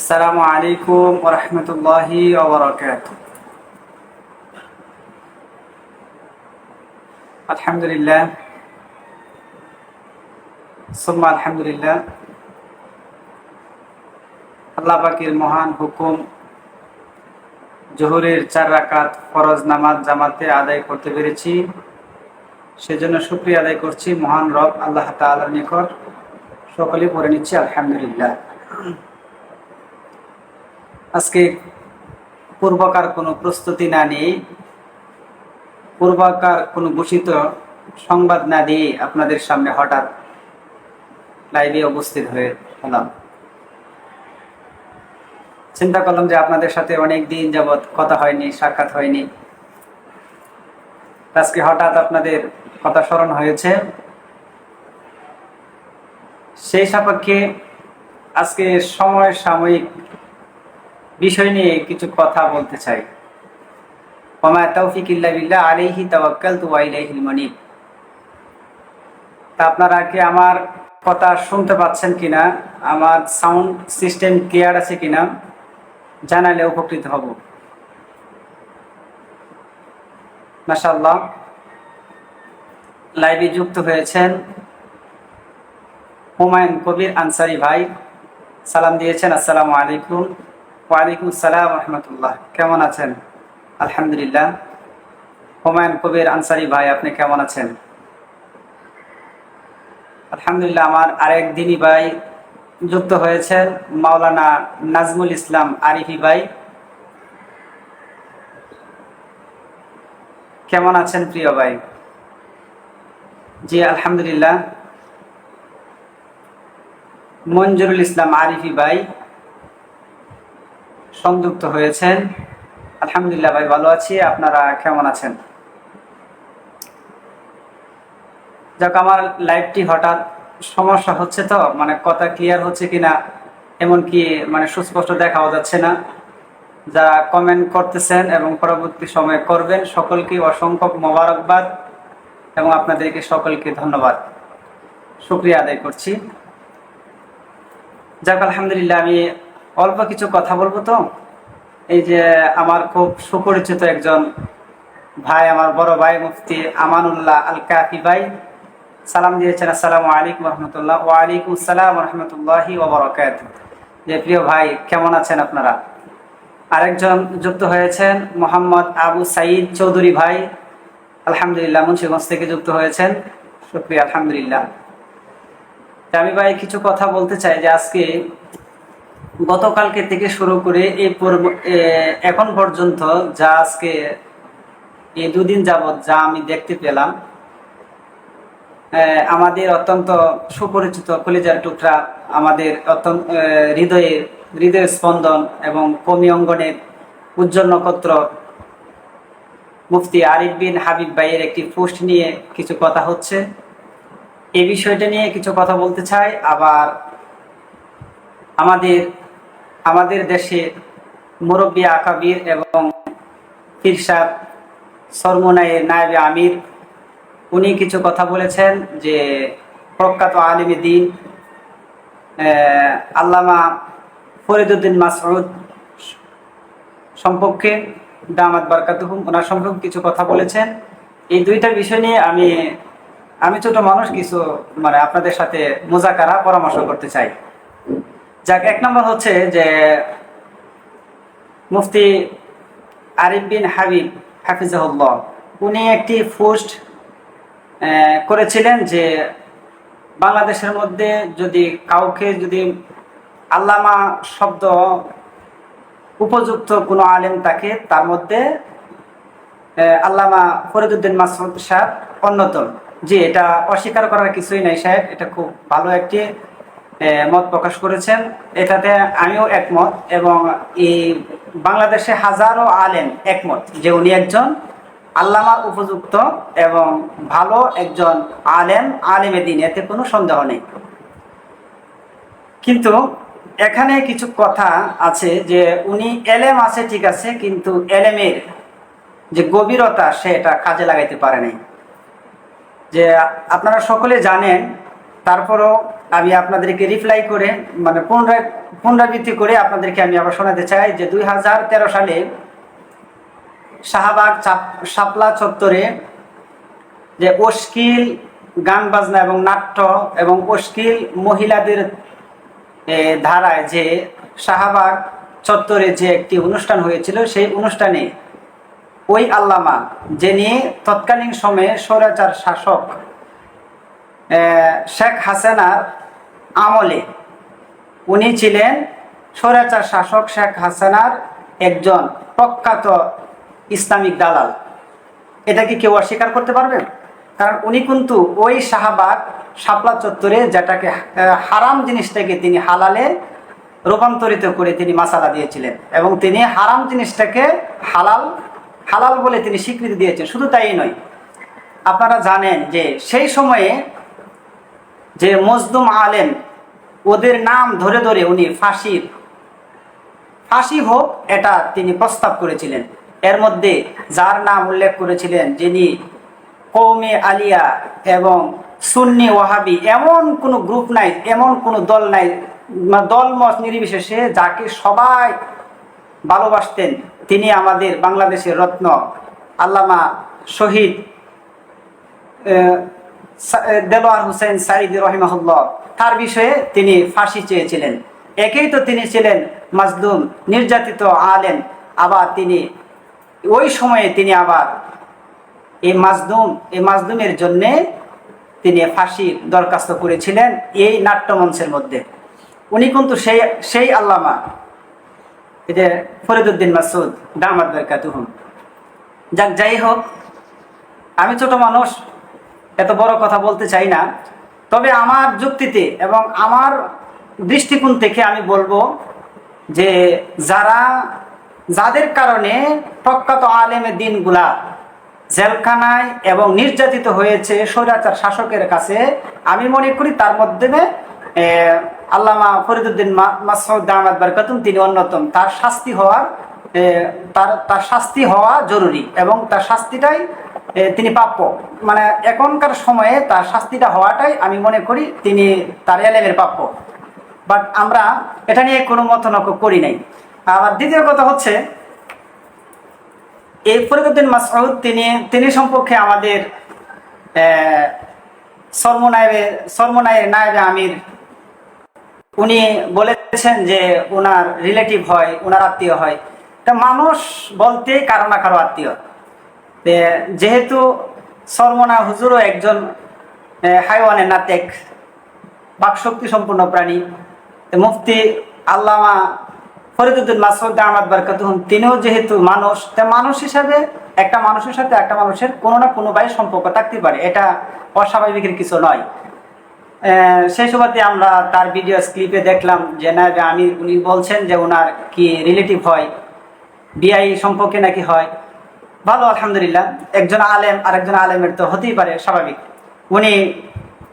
আসসালামু আলাইকুম ওরহমতুল্লাহি ওবরাকাত আলহামদুলিল্লাহ। সুম্মা আলহামদুলিল্লাহ। আল্লাহ পাকের মহান হুকুম জোহরের চার রাকাত ফরজ নামাজ জামাতে আদায় করতে পেরেছি। সেজন্য শুক্রিয়া আদায় করছি মহান রব আল্লাহ তাআলার নিকট। সকলে পড়ে নিচ্ছি আলহামদুলিল্লাহ। আজকে পূর্বকার কোনো প্রস্তুতি না নিয়ে, পূর্বকার কোনো ঘোষিত সংবাদ না দিয়ে আপনাদের সামনে হঠাৎ লাইভে উপস্থিত হয়ে হলাম চিন্তা করলাম যে আপনাদের সাথে অনেক দিন যাবৎ কথা হয়নি, সাক্ষাৎ হয়নি। আজকে হঠাৎ আপনাদের কথা স্মরণ হয়েছে। সেই সাপেক্ষে আজকে সময় সাময়িক বিষয় নিয়ে কিছু কথা বলতে চাই। তৌফিক ইল্লা বিল্লাহ, আলাইহি তাওয়াক্কালতু ওয়া ইলাইহিল মানিব। তা আপনারা কি আমার কথা শুনতে পাচ্ছেন কিনা? আমার সাউন্ড সিস্টেম আছে কিনা? জানালে উপকৃত হব। মাশাআল্লাহ। লাইভে যুক্ত হয়েছেন হুমায়ুন কবির আনসারি ভাই। সালাম দিয়েছেন, আসসালামু আলাইকুম। ওয়ালাইকুম রহমতুল্লাহ। কেমন আছেন? আলহামদুলিল্লাহ। হুমায়ুন কবির আনসারি ভাই, আপনি কেমন আছেন? আলহামদুলিল্লাহ, আমার আরেক দিনী ভাই যুক্ত হয়েছেন মাওলানা নাজমুল ইসলাম আরিফি ভাই। কেমন আছেন প্রিয় ভাই? জি, আলহামদুলিল্লাহ। মঞ্জুরুল ইসলাম আরিফি ভাই সংযুক্ত হয়েছেন। আলহামদুলিল্লাহ ভাই, ভালো আছি। আপনারা কেমন আছেন? যাক, আমার লাইভটি হঠাৎ সমস্যা হচ্ছে তো মানে কথা ক্লিয়ার হচ্ছে কিনা, এমনকি মানে সুস্পষ্ট দেখাও যাচ্ছে না। যারা কমেন্ট করতেছেন এবং পরবর্তী সময়ে করবেন, সকলকে অসংখ্য মোবারকবাদ এবং আপনাদেরকে সকলকে ধন্যবাদ। শুক্রিয়া আদায় করছি। যাক, আলহামদুলিল্লাহ, আমি অল্প কিছু কথা বলব তো? এই যে আমার খুব সুপরিচিত একজন ভাই, আমার বড় ভাই মুফতি আমানুল্লাহ আল কাফি ভাই। সালাম দিয়েছেন, আসসালামু আলাইকুম রহমতুল্লাহ। ওয়ালাইকুম আসসালাম রহমতুল্লাহি ওবরাকাত যে প্রিয় ভাই, কেমন আছেন আপনারা? আরেকজন যুক্ত হয়েছেন মোহাম্মদ আবু সাইদ চৌধুরী ভাই। আলহামদুলিল্লাহ, মুন্সিগঞ্জ থেকে যুক্ত হয়েছেন। শুক্রিয়া, আলহামদুলিল্লাহ। আমি ভাই, কিছু কথা বলতে চাই যে আজকে গতকালকে থেকে শুরু করে এই এখন পর্যন্ত যা আজকে এই দুদিন যাবৎ যা আমি দেখতে পেলাম আমাদের অত্যন্ত সুপরিচিত কলিজার টুকরা, আমাদের অত্যন্ত হৃদয়ের হৃদয়ের স্পন্দন এবং কমি অঙ্গনের উজ্জ্বল নক্ষত্র মুফতি আরিফ বিন হাবিব ভাইয়ের একটি পোস্ট নিয়ে কিছু কথা হচ্ছে। এই বিষয়টা নিয়ে কিছু কথা বলতে চাই। আবার আমাদের আমাদের দেশে মুরব্বী আকাবির এবং ফিরসাদ সরমনায়ের নায়বে আমির, উনি কিছু কথা বলেছেন যে প্রখ্যাত আলিমী দিন আল্লামা ফরিদুদ্দিন মাসউদ সম্পর্কে দামাত বারকাতুহুম, ওনার সম্পর্কে কিছু কথা বলেছেন। এই দুইটা বিষয় নিয়ে আমি আমি ছোট মানুষ, কিছু মানে আপনাদের সাথে মোজাকারা, পরামর্শ করতে চাই। যাক, এক নম্বর হচ্ছে যে মুফতি আরিফ বিন হাবিব, হাফিজাহুল্লাহ, উনি একটি পোস্ট করেছিলেন যে বাংলাদেশের মধ্যে যদি কাউকে যদি আল্লামা শব্দ উপযুক্ত কোনো আলেম থাকে, তার মধ্যে আল্লামা ফরিদুদ্দিন মাসুদ সাহেব অন্যতম। জি, এটা অস্বীকার করার কিছুই নাই সাহেব, এটা খুব ভালো একটি মত প্রকাশ করেছেন। এটাতে আমিও একমত এবং এই বাংলাদেশে হাজারো আলেম একমত যে উনি একজন আল্লামা উপযুক্ত এবং ভালো একজন আলেম, আলেমে দিন, এতে কোনো সন্দেহ নেই। কিন্তু এখানে কিছু কথা আছে যে উনি এলেম আছে ঠিক আছে, কিন্তু এলেমের যে গভীরতা সে এটা কাজে লাগাইতে পারে নাই। যে আপনারা সকলে জানেন তারপরও আমি আপনাদেরকে রিপ্লাই করে মানে পুনরায়, পুনরাবৃত্তি করে আপনাদেরকে আমি আবার শোনাতে চাই যে দুই হাজার তেরো সালে শাহবাগ শাপলা চত্বরে যে অশ্লীল গান বাজনা এবং নাট্য এবং অশ্লীল মহিলাদের ধারায় যে শাহবাগ চত্বরে যে একটি অনুষ্ঠান হয়েছিল, সেই অনুষ্ঠানে ওই আল্লামা, যিনি তৎকালীন সময়ে স্বৈরাচার শাসক শেখ হাসিনার আমলে উনি ছিলেন স্বৈরাচার শাসক শেখ হাসিনার একজন প্রখ্যাত ইসলামিক দালাল। এটা কি কেউ অস্বীকার করতে পারবেন কারণ উনি কিন্তু ওই শাহবাগ শাপলা চত্বরে যেটাকে হারাম জিনিসটাকে তিনি হালালে রূপান্তরিত করে তিনি মাসালা দিয়েছিলেন এবং তিনি হারাম জিনিসটাকে হালাল হালাল বলে তিনি স্বীকৃতি দিয়েছেন। শুধু তাই নয়, আপনারা জানেন যে সেই সময়ে যে মজদুম আলেম, ওদের নাম ধরে ধরে উনি ফাঁসির, ফাঁসি হোক এটা তিনি প্রস্তাব করেছিলেন। এর মধ্যে যার নাম উল্লেখ করেছিলেন যিনি কৌমে আলিয়া এবং সুন্নি ওয়াহাবি, এমন কোনো গ্রুপ নাই, এমন কোনো দল নাই, মা- দল মত নির্বিশেষে যাকে সবাই ভালোবাসতেন, তিনি আমাদের বাংলাদেশের রত্ন আল্লামা শহীদ দেলোয়ার হোসেন সাইদ রহিমাহুল্লাহ। তার বিষয়ে তিনি ফাঁসি চেয়েছিলেন। একেই তো তিনি ছিলেন মাজলুম, নির্যাতিত আলেন আবার তিনি, ওই সময়ে তিনি আবার এই মাজলুম এই মাজলুমের জন্যে তিনি ফাঁসির দরখাস্ত করেছিলেন এই নাট্যমঞ্চের মধ্যে। উনি কিন্তু সেই সেই আল্লামা। এদের ফরিদুদ্দিন মাসুদ দামাদ বেরকাতুহুম। যাক, যাই হোক, আমি ছোট মানুষ এত বড় কথা বলতে চাই না। তবে আমার যুক্তিতে এবং আমার দৃষ্টিকোণ থেকে আমি বলব যে যারা, যাদের কারণে প্রখ্যাত আলেমের দিনগুলা জেলখানায় এবং নির্যাতিত হয়েছে স্বৈরাচার শাসকের কাছে, আমি মনে করি তার মাধ্যমে আল্লামা ফরিদুদ্দিন আহমদ বরকাতুম তিনি অন্যতম। তার শাস্তি হওয়ার তার তার শাস্তি হওয়া জরুরি এবং তার শাস্তিটাই তিনি প্রাপ্য। মানে এখনকার সময়ে তার শাস্তিটা হওয়াটাই আমি মনে করি তিনি তার এলেমের প্রাপ্য। বাট আমরা এটা নিয়ে কোনো মতনক করি নাই। আবার দ্বিতীয় কথা হচ্ছে এই ফরিদুদ্দিন মাসউদ তিনি তিনি সম্পর্কে আমাদের সর্বনায়েবে, সর্বনায়ের নায়েবে আমির, উনি বলেছেন যে ওনার রিলেটিভ হয় ওনার আত্মীয় হয়। তা মানুষ বলতে কারও না কারও আত্মীয়। যেহেতু সর্বনা হুজুরও একজন হাইওয়ানের নাতেক, বাকশক্তি সম্পূর্ণ প্রাণী মুফতি আল্লামা ফরিদুদ্দিন মাসুদ আহমদ বরকাতুহম, তিনিও যেহেতু মানুষ, তা মানুষ হিসাবে একটা মানুষের সাথে একটা মানুষের কোনো না কোনো ভাই সম্পর্ক থাকতে পারে, এটা অস্বাভাবিকের কিছু নয়। সেই সুবাদে আমরা তার ভিডিও ক্লিপে দেখলাম যে না আমি উনি বলছেন যে ওনার কি রিলেটিভ হয় বিআই সম্পর্কে নাকি হয়। ভালো আলহামদুলিল্লাহ। একজন আলেম আর একজন আলেমের তো হতেই পারে স্বাভাবিক। উনি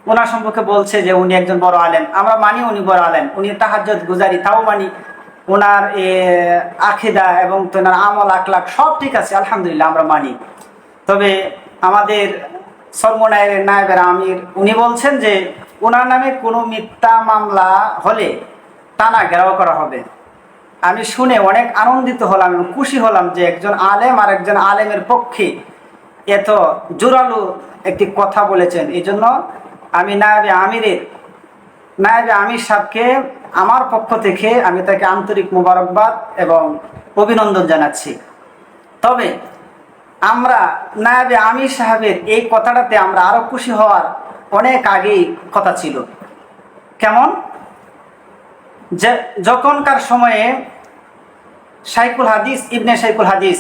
ওনার সম্পর্কে বলছে যে উনি একজন বড় আলেম। আমরা মানি উনি বড় আলেম। উনি তাহাজ্জত গুজারি তাও মানি। ওনার এ, আখিদা এবং ওনার আমল আখলাখ সব ঠিক আছে আলহামদুলিল্লাহ আমরা মানি। তবে আমাদের সর্বনায়ের নায়েবের আমির উনি বলছেন যে ওনার নামে কোনো মিথ্যা মামলা হলে টানা ঘেরাও করা হবে। আমি শুনে অনেক আনন্দিত হলাম এবং খুশি হলাম যে একজন আলেম আর একজন আলেমের পক্ষে এত জোরালো একটি কথা বলেছেন। এই জন্য আমি নায়বে আমিরের, নায়বে আমির সাহেবকে আমার পক্ষ থেকে আমি তাকে আন্তরিক মোবারকবাদ এবং অভিনন্দন জানাচ্ছি। তবে আমরা নায়াবে আমির সাহেবের এই কথাটাতে আমরা আরও খুশি হওয়ার অনেক আগেই কথা ছিল। কেমন? যে যখনকার সময়ে শাইকুল হাদিস, ইবনে শাইকুল হাদিস,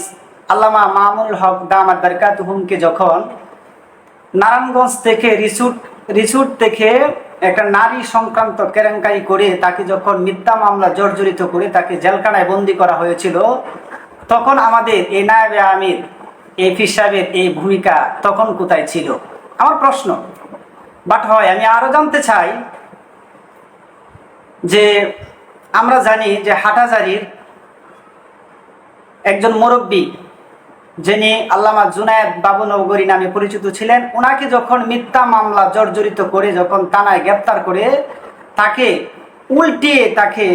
আল্লামা মামুল হক দামাদ বরকাতুহুমকে যখন নারায়ণগঞ্জ থেকে রিসুট রিসুট থেকে একটা নারী সংক্রান্ত কেলেঙ্কারি করে তাকে যখন মিথ্যা মামলা জর্জরিত করে তাকে জেলখানায় বন্দি করা হয়েছিল, তখন আমাদের এই নায়বে আমির, এই ফির সাহেবের এই ভূমিকা তখন কোথায় ছিল? আমার প্রশ্ন। বাট হয়, আমি আরও জানতে চাই যে আমরা জানি যে হাটাজারির একজন মুরব্বী যিনি আল্লামা জুনায়েদ বাবু নগরী নামে পরিচিত ছিলেন ওনাকে যখন মিথ্যা মামলা জর্জরিত করে যখন থানায় গ্রেপ্তার করে, তাকে উল্টিয়ে তাকে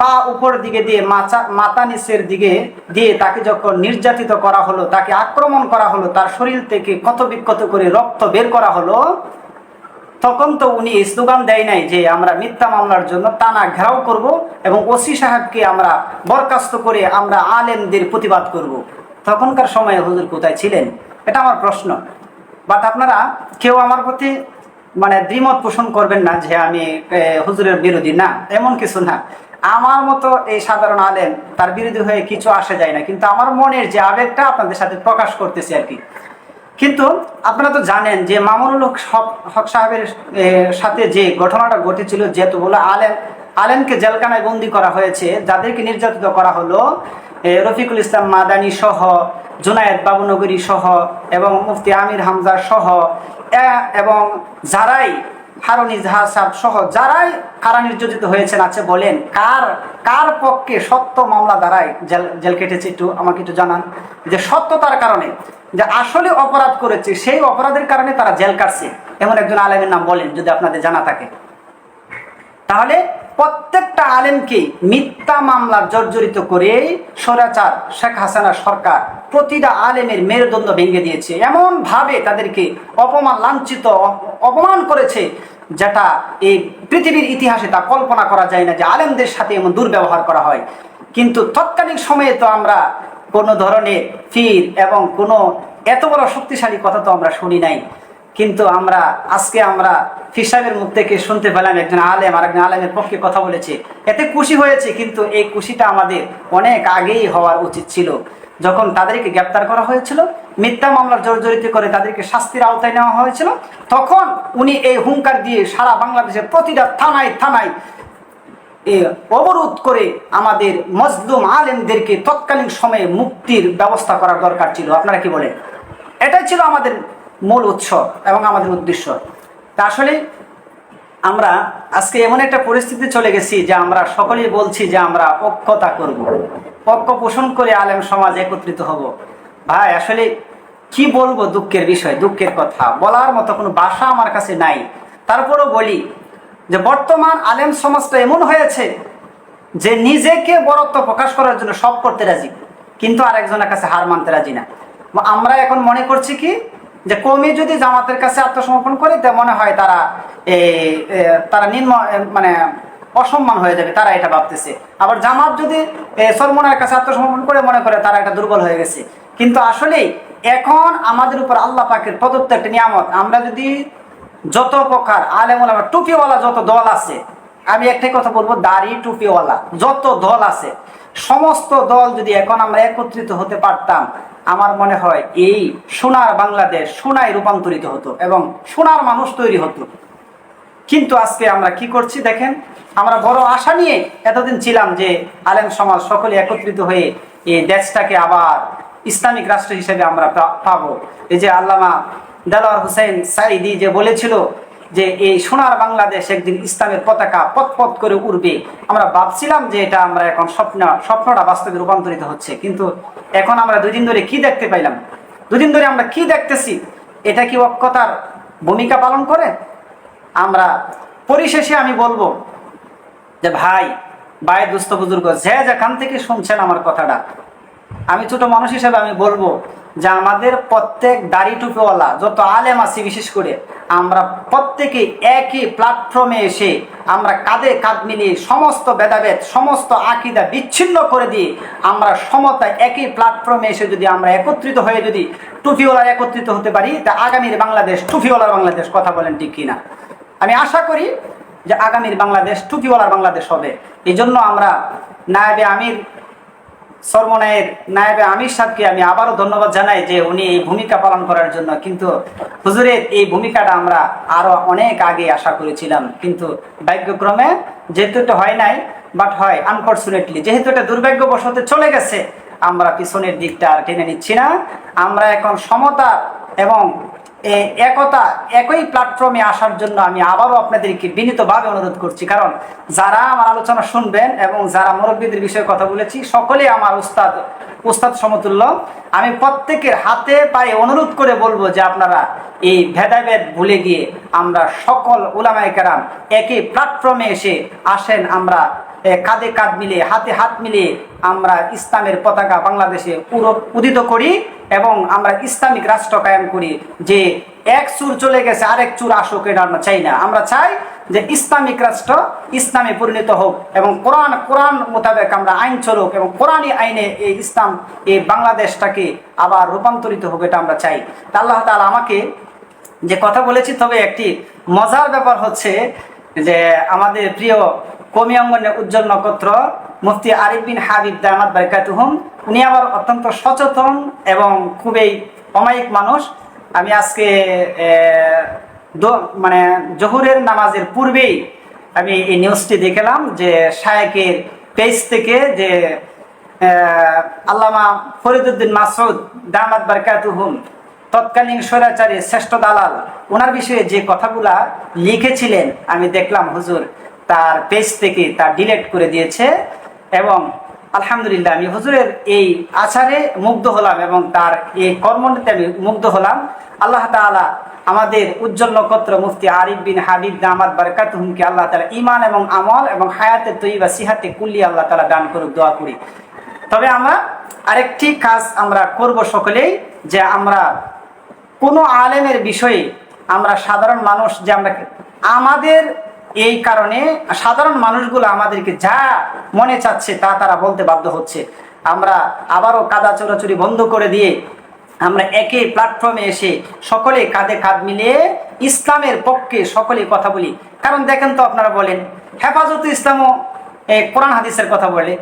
পা উপর দিকে দিয়ে, মাচা, মাথা নিচের দিকে দিয়ে তাকে যখন নির্যাতিত করা হলো, তাকে আক্রমণ করা হলো, তার শরীর থেকে ক্ষত বিক্ষত করে রক্ত বের করা হলো তখন তো উনি স্লোগান দেয় নাই যে আমরা মিথ্যা মামলার জন্য টানা ঘেরাও করব এবং ওসি সাহেবকে আমরা বরখাস্ত করে আমরা আলেমদের প্রতিবাদ করব। তখনকার সময়ে হুজুর কোথায় ছিলেন? এটা আমার প্রশ্ন। বাট আপনারা কেউ আমার প্রতি মানে দ্বিমত পোষণ করবেন না যে আমি হুজুরের বিরোধী। না, এমন কিছু না। আমার মতো এই সাধারণ আলেম তার বিরোধী হয়ে কিছু আসে যায় না। কিন্তু আমার মনের যে আবেগটা আপনাদের সাথে প্রকাশ করতেছি আর কি। কিন্তু আপনারা তো জানেন যে মামুনুল হক হক সাহেবের সাথে যে ঘটনাটা ঘটেছিল যেহেতুগুলো আলেম আলেমকে জেলখানায় বন্দি করা হয়েছে, যাদেরকে নির্যাতিত করা হলো রফিকুল ইসলাম মাদানি সহ, জুনায়েদ বাবুনগরী সহ এবং মুফতি আমির হামজা সহ এবং যারাই হারুন সাহেব সহ যারাই কারা নির্যাতিত হয়েছেন আছে বলেন, কার কার পক্ষে সত্য মামলা দ্বারাই জেল জেল কেটেছে একটু আমাকে একটু জানান। যে সত্যতার কারণে। যে আসলে অপরাধ করেছে, সেই অপরাধের কারণে তারা জেল কাটছে। এমন একজন আলেমের নাম বলেন, যদি আপনাদের জানা থাকে। তাহলে প্রত্যেকটা আলেমকে মিথ্যা মামলা জর্জরিত করে স্বৈরাচার শেখ হাসিনা সরকার প্রতিটা আলেমের মেরুদণ্ড ভেঙে দিয়েছে। এমন ভাবে তাদেরকে অপমান, লাঞ্ছিত অপমান করেছে, যেটা এই পৃথিবীর ইতিহাসে তা কল্পনা করা যায় না যে আলেমদের সাথে এমন দুর্ব্যবহার করা হয়। কিন্তু তৎকালীন সময়ে তো আমরা কোনো ধরনের ফির এবং কোনো এত বড় শক্তিশালী কথা তো আমরা শুনি নাই। কিন্তু আমরা, আজকে আমরা ফিসাবের মুখ থেকে শুনতে পেলাম একজন আলেম আর একজন আলেমের পক্ষে কথা বলেছে। এতে খুশি হয়েছে, কিন্তু এই খুশিটা আমাদের অনেক আগেই হওয়ার উচিত ছিল। যখন তাদেরকে গ্রেপ্তার করা হয়েছিল, মিথ্যা মামলার জর্জরিত করে তাদেরকে শাস্তির আওতায় নেওয়া হয়েছিল, তখন উনি এই হুঙ্কার দিয়ে সারা বাংলাদেশের প্রতিটা থানায় থানায় অবরোধ করে আমাদের মজলুম আলেমদেরকে তৎকালীন সময়ে মুক্তির ব্যবস্থা করার দরকার ছিল। আপনারা কি বলেন? এটাই ছিল আমাদের মূল উৎস এবং আমাদের উদ্দেশ্য। তা আসলে আমরা আজকে এমন একটা পরিস্থিতি চলে গেছি যে আমরা সকলেই বলছি যে আমরা ঐক্যতা করব। ঐক্য পোষণ করে আলেম সমাজ একত্রিত হব। ভাই, আসলে কি বলব দুঃখের বিষয়, দুঃখের কথা। বলার মতো কোনো ভাষা আমার কাছে নাই। তারপরও বলি যে বর্তমান আলেম সমাজটা এমন হয়েছে যে নিজেকে বরত্ব প্রকাশ করার জন্য সব করতে রাজি, কিন্তু আরেকজনের কাছে হার মানতে রাজি না। আমরা এখন মনে করছি কি, যে কমই যদি জামাতের কাছে আত্মসমর্পণ করে, তা মনে হয় তারা এই তারা নিম্ন মানে অসম্মান হয়ে যাবে, তারা এটা ভাবতেছে। আবার জামাত যদি সরমনের কাছে আত্মসমর্পণ করে, মনে করে তারা এটা দুর্বল হয়ে গেছে। কিন্তু আসলেই এখন আমাদের উপর আল্লাহ পাকের প্রদত্ত একটা নিয়ামত, আমরা যদি যত প্রকার আলেম টুপিওয়ালা যত দল আছে, আমি একটাই কথা বলব, দাড়ি টুপিওয়ালা, যত দল আছে, সমস্ত দল যদি এখন আমরা একত্রিত হতে পারতাম, আমার মনে হয় এই সোনার বাংলাদেশ সোনায় রূপান্তরিত হতো এবং সোনার মানুষ তৈরি হতো। কিন্তু আজকে আমরা কি করছি দেখেন, আমরা বড় আশা নিয়ে এতদিন ছিলাম যে আলেম সমাজ সকলে একত্রিত হয়ে এই দেশটাকে আবার ইসলামিক রাষ্ট্র হিসেবে আমরা পাবো। এই যে আল্লামা দেলোয়ার হোসেন সাইদি যে বলেছিল যে এই সোনার বাংলাদেশ একদিন ইসলামের পতাকা পথপথ করে উড়বে। আমরা ভাবছিলাম যে এটা আমরা এখন স্বপ্ন, স্বপ্নটা বাস্তবে রূপান্তরিত হচ্ছে। কিন্তু এখন আমরা দুদিন ধরে কি দেখতে পাইলাম? দুদিন ধরে আমরা কি দেখতেছি? এটা কি অক্ষতার ভূমিকা পালন করে? আমরা পরিশেষে আমি বলব যে ভাই ভাই দুস্থ বুজুর্গ, যে যেখান থেকে শুনছেন আমার কথাটা, আমি ছোট মানুষ হিসেবে আমি বলব যে আমাদের প্রত্যেক দাড়ি টুপিওয়ালা, যত আলেম আছি বিশেষ করে, আমরা প্রত্যেকে একই প্ল্যাটফর্মে এসে আমরা কাঁধে কাঁধ মিলিয়ে সমস্ত ভেদাভেদ, সমস্ত আকিদা বিচ্ছিন্ন করে দিয়ে আমরা সমতায় একই প্ল্যাটফর্মে এসে যদি আমরা একত্রিত হয়ে যদি টুপিওয়ালা একত্রিত হতে পারি, তা আগামীর বাংলাদেশ টুপিওয়ালার বাংলাদেশ কথা বলেন ঠিক কিনা? আমি আশা করি যে আগামীর বাংলাদেশ টুপিওয়ালার বাংলাদেশ হবে। এই জন্য আমরা নায়েবে আমির সরমনায়ের নায়েবে আমির সাহেবকে আমি আবারও ধন্যবাদ জানাই যে উনি এই ভূমিকা পালন করার জন্য। কিন্তু হুজুরের এই ভূমিকাটা আমরা আরও অনেক আগে আশা করেছিলাম। কিন্তু ভাগ্যক্রমে যেহেতু এটা হয় নাই বাট হয় আনফর্চুনেটলি যেহেতু এটা দুর্ভাগ্যবশত চলে গেছে, আমরা পিছনের দিকটা আর টেনে নিচ্ছি না। আমরা এখন সমতা এবং একতা, একই প্ল্যাটফর্মে আসার জন্য আমি আবারও আপনাদেরকে বিনীতভাবে অনুরোধ করছি। কারণ যারা আমার আলোচনা শুনবেন এবং যারা মুরব্বীদের বিষয়ে কথা বলেছি, সকলেই আমার উস্তাদ উস্তাদ সমতুল্য। আমি প্রত্যেকের হাতে পায়ে অনুরোধ করে বলব যে আপনারা এই ভেদাভেদ ভুলে গিয়ে আমরা সকল উলামায়ে কেরাম একই প্ল্যাটফর্মে এসে আসেন, আমরা কাঁধে কাঁধ মিলে, হাতে হাত মিলে আমরা ইসলামের পতাকা বাংলাদেশে উদিত করি এবং আমরা ইসলামিক রাষ্ট্র কায়েম করি যে এক চুর চলে গেছে, আরেক চুর আসুক, এটা আমরা চাই না। আমরা চাই যে ইসলামিক রাষ্ট্র ইসলামে পরিণত হোক এবং কোরআন কোরআন মোতাবেক আমরা আইন চলুক এবং কোরআনই আইনে এই ইসলাম, এই বাংলাদেশটাকে আবার রূপান্তরিত হোক, এটা আমরা চাই। আল্লাহ তাআলা আমাকে যে কথা বলেছি, তবে একটি মজার ব্যাপার হচ্ছে যে আমাদের প্রিয় কমি অঙ্গনের উজ্জ্বল নক্ষত্র মুফতি আরিফ বিন হাবিব দামাদ বারকাতুহুম, উনি আবার অত্যন্ত সচেতন এবং খুবই অমায়িক মানুষ। আমি আজকে মানে জহুরের নামাজের পূর্বেই আমি এই নিউজটি দেখলাম যে শায়েকের পেজ থেকে যে আল্লামা ফরিদুদ্দিন মাসুদ দামাদ বারকাতুহুম তৎকালীন স্বৈরাচারী শ্রেষ্ঠ দালাল ওনার বিষয়ে যে কথাগুলা লিখেছিলেন, আমি দেখলাম হুজুর তার পেজ থেকে তা ডিলেট করে দিয়েছে এবং আলহামদুলিল্লাহ আমি হুজুরের এই আচারে মুগ্ধ হলাম এবং তার এই কর্মনীতে আমি মুগ্ধ হলাম। আল্লাহ তাআলা আমাদের উজ্জ্বল নক্ষত্র মুফতি আরিফ বিন হাবিব দামাদ বারকাতুহুমকে আল্লাহ তালা ইমান এবং আমল এবং হায়াতে তৈবা সিহাতে কুল্লি আল্লাহ তাআলা দান করুক, দোয়া করি। তবে আমরা আরেকটি কাজ আমরা করব সকলেই, যে আমরা কোনো আলেমের বিষয়ে আমরা সাধারণ মানুষ যে আমরা আমাদের এই কারণে সাধারণ মানুষগুলো আমাদেরকে যা মনে চাচ্ছে তা তারা বলতে বাধ্য হচ্ছে। আমরা আবারও কাদা চোরাচুরি বন্ধ করে দিয়ে আমরা একে প্ল্যাটফর্মে এসে সকলে কাঁধে কাঁধ মিলিয়ে ইসলামের পক্ষে সকলে কথা বলি। কারণ দেখেন তো আপনারা বলেন, হেফাজত ইসলামও কোরআন হাদিসের কথা বলে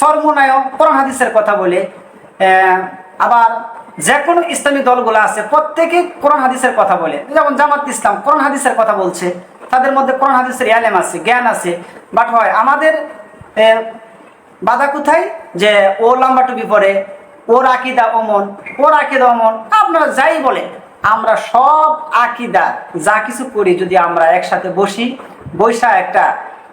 সর্বনায় কোরআন হাদিসের কথা বলে আবার যে কোনো ইসলামী দলগুলো আছে, প্রত্যেকে কোরআন হাদিসের কথা বলে। যেমন জামাত ইসলাম কোরআন হাদিসের কথা বলছে। তাদের মধ্যে কোরআন হাদিসের ইয়ালেম আছে, জ্ঞান আছে। বাট হয়, আমাদের বাধা কোথায়? যে ও লম্বা টুপি পরে, ওর আকিদা অমন, ওর আকিদা অমন আপনারা যাই বলে, আমরা সব আকিদা, যা কিছু করি যদি আমরা একসাথে বসি, বৈশা একটা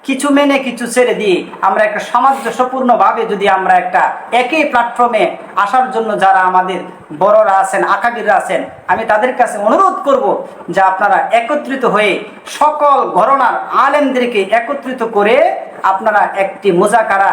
কিছু মেনে কিছু ছেড়ে দিয়ে আমরা একটা সামঞ্জস্যপূর্ণভাবে যদি আমরা একটা একই প্ল্যাটফর্মে আসার জন্য যারা আমাদের বড়রা আছেন, আকাবিররা আছেন, আমি তাদের কাছে অনুরোধ করব যে আপনারা একত্রিত হয়ে সকল ঘরনার আলেমদেরকে একত্রিত করে আপনারা একটি মোজাকারা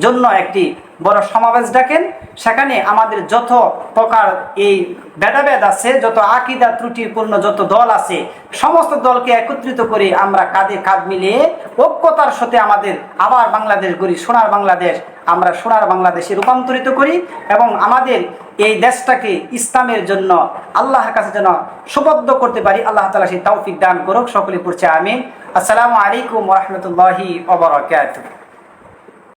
জন্য একটি বড় সমাবেশ ডাকেন। সেখানে আমাদের যত প্রকার এই ভেদাভেদ আছে, যত আকিদা ত্রুটিপূর্ণ যত দল আছে, সমস্ত দলকে একত্রিত করে আমরা কাঁধে কাঁধ মিলিয়ে ঐক্যতার সাথে আমাদের আবার বাংলাদেশ গড়ি, সোনার বাংলাদেশ আমরা সোনার বাংলাদেশে রূপান্তরিত করি এবং আমাদের এই দেশটাকে ইসলামের জন্য, আল্লাহর কাছে যেন সুবদ্ধ করতে পারি, আল্লাহ তালা সেই তৌফিক দান করুক, সকলে পড়ছে আমিন। আসসালামু আলাইকুম রহমতুল্লাহি ওবরাকাতুহ